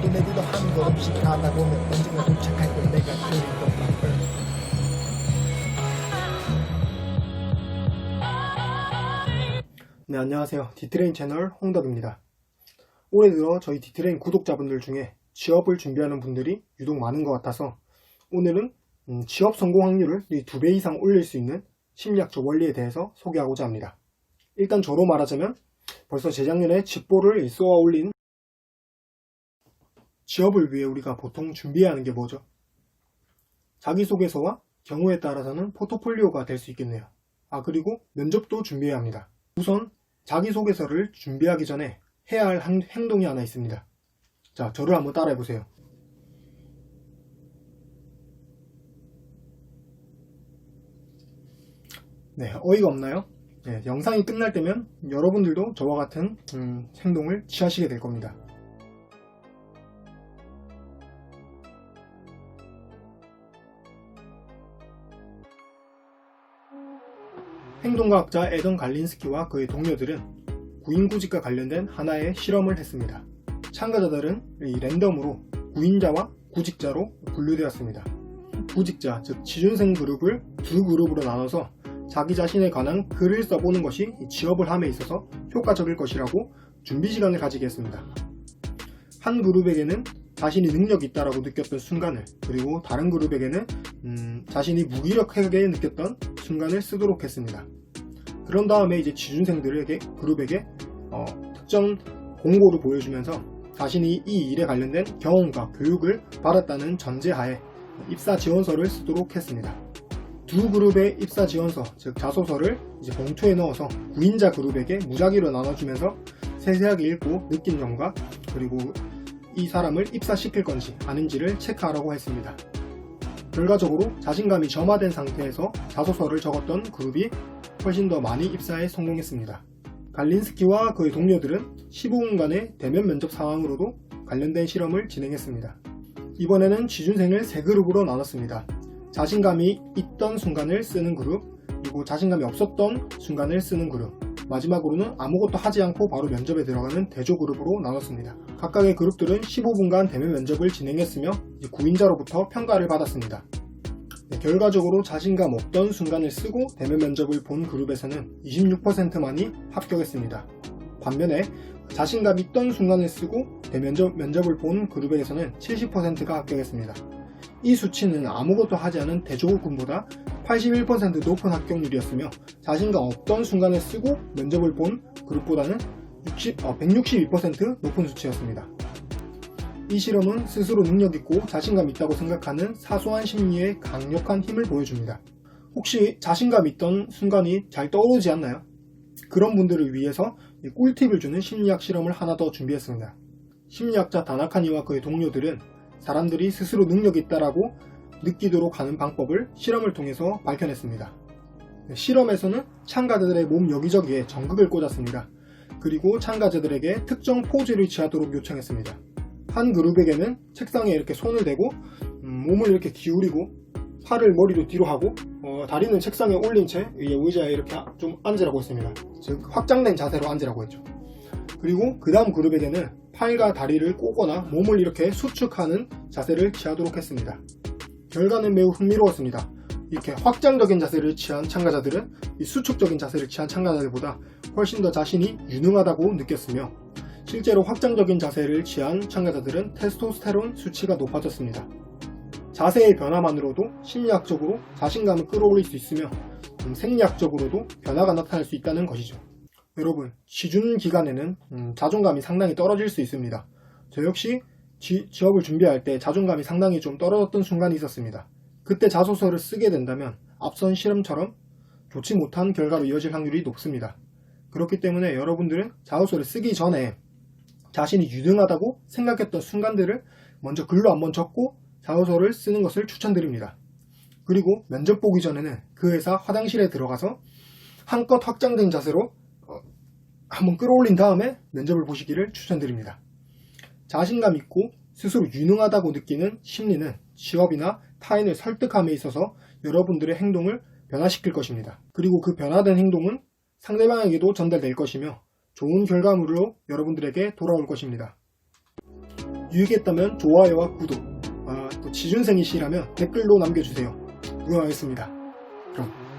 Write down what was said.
내비도 내비도 한 걸음씩 가다 보면 언젠가 도착할 걸 내가 것만 네, 안녕하세요. 디트레인 채널 홍덕입니다. 올해 들어 저희 디트레인 구독자분들 중에 취업을 준비하는 분들이 유독 많은 것 같아서 오늘은 음, 취업 성공 확률을 두배 이상 올릴 수 있는 심리학적 원리에 대해서 소개하고자 합니다. 일단 저로 말하자면 벌써 재작년에 집보를 쏘아 올린 취업을 위해 우리가 보통 준비해야 하는 게 뭐죠? 자기소개서와 경우에 따라서는 포트폴리오가 될 수 있겠네요. 아, 그리고 면접도 준비해야 합니다. 우선 자기소개서를 준비하기 전에 해야 할 한- 행동이 하나 있습니다. 자, 저를 한번 따라해 보세요. 네, 어이가 없나요? 네, 영상이 끝날 때면 여러분들도 저와 같은 음, 행동을 취하시게 될 겁니다. 행동과학자 에던 갈린스키와 그의 동료들은 구인구직과 관련된 하나의 실험을 했습니다. 참가자들은 이 랜덤으로 구인자와 구직자로 분류되었습니다. 구직자, 즉 취준생 그룹을 두 그룹으로 나눠서 자기 자신에 관한 글을 써보는 것이 이 취업을 함에 있어서 효과적일 것이라고 준비 시간을 가지게 했습니다. 한 그룹에게는 자신이 능력이 있다라고 느꼈던 순간을 그리고 다른 그룹에게는 음, 자신이 무기력하게 느꼈던 순간을 쓰도록 했습니다. 그런 다음에 이제 취준생들에게 그룹에게 어, 특정 공고를 보여주면서 자신이 이 일에 관련된 경험과 교육을 받았다는 전제하에 입사 지원서를 쓰도록 했습니다. 두 그룹의 입사 지원서, 즉 자소서를 이제 봉투에 넣어서 구인자 그룹에게 무작위로 나눠주면서 세세하게 읽고 느낀 점과 그리고 이 사람을 입사시킬 건지 아닌지를 체크하라고 했습니다. 결과적으로 자신감이 점화된 상태에서 자소서를 적었던 그룹이 훨씬 더 많이 입사에 성공했습니다. 갈린스키와 그의 동료들은 15분간의 대면 면접 상황으로도 관련된 실험을 진행했습니다. 이번에는 취준생을 세 그룹으로 나눴습니다. 자신감이 있던 순간을 쓰는 그룹, 그리고 자신감이 없었던 순간을 쓰는 그룹, 마지막으로는 아무것도 하지 않고 바로 면접에 들어가는 대조 그룹으로 나눴습니다. 각각의 그룹들은 15분간 대면 면접을 진행했으며 구인자로부터 평가를 받았습니다. 네, 결과적으로 자신감 없던 순간을 쓰고 대면 면접을 본 그룹에서는 26%만이 합격했습니다. 반면에 자신감 있던 순간을 쓰고 대면접 면접을 본 그룹에서는 70%가 합격했습니다. 이 수치는 아무것도 하지 않은 대조군보다 81% 높은 합격률이었으며 자신감 없던 순간을 쓰고 면접을 본 그룹보다는 60, 어, 162% 높은 수치였습니다. 이 실험은 스스로 능력 있고 자신감 있다고 생각하는 사소한 심리의 강력한 힘을 보여줍니다. 혹시 자신감 있던 순간이 잘 떠오르지 않나요? 그런 분들을 위해서 이 꿀팁을 주는 심리학 실험을 하나 더 준비했습니다. 심리학자 다나카니와 그의 동료들은 사람들이 스스로 능력이 있다라고 느끼도록 하는 방법을 실험을 통해서 밝혀냈습니다. 실험에서는 참가자들의 몸 여기저기에 전극을 꽂았습니다. 그리고 참가자들에게 특정 포즈를 취하도록 요청했습니다. 한 그룹에게는 책상에 이렇게 손을 대고 음, 몸을 이렇게 기울이고 팔을 머리로 뒤로 하고 어, 다리는 책상에 올린 채 의자에 이렇게 좀 앉으라고 했습니다. 즉 확장된 자세로 앉으라고 했죠. 그리고 그 다음 그룹에게는 팔과 다리를 꼬거나 몸을 이렇게 수축하는 자세를 취하도록 했습니다. 결과는 매우 흥미로웠습니다. 이렇게 확장적인 자세를 취한 참가자들은 이 수축적인 자세를 취한 참가자들보다 훨씬 더 자신이 유능하다고 느꼈으며 실제로 확장적인 자세를 취한 참가자들은 테스토스테론 수치가 높아졌습니다. 자세의 변화만으로도 심리학적으로 자신감을 끌어올릴 수 있으며 음, 생리학적으로도 변화가 나타날 수 있다는 것이죠. 여러분, 취준 기간에는 음, 자존감이 상당히 떨어질 수 있습니다. 저 역시 지, 취업을 준비할 때 자존감이 상당히 좀 떨어졌던 순간이 있었습니다. 그때 자소서를 쓰게 된다면 앞선 실험처럼 좋지 못한 결과로 이어질 확률이 높습니다. 그렇기 때문에 여러분들은 자소서를 쓰기 전에 자신이 유능하다고 생각했던 순간들을 먼저 글로 한번 적고 자소서를 쓰는 것을 추천드립니다. 그리고 면접 보기 전에는 그 회사 화장실에 들어가서 한껏 확장된 자세로 어, 한번 끌어올린 다음에 면접을 보시기를 추천드립니다. 자신감 있고 스스로 유능하다고 느끼는 심리는 취업이나 타인을 설득함에 있어서 여러분들의 행동을 변화시킬 것입니다. 그리고 그 변화된 행동은 상대방에게도 전달될 것이며 좋은 결과물로 여러분들에게 돌아올 것입니다. 유익했다면 좋아요와 구독, 아, 또 지준생이시라면 댓글로 남겨주세요. 응원하겠습니다. 그럼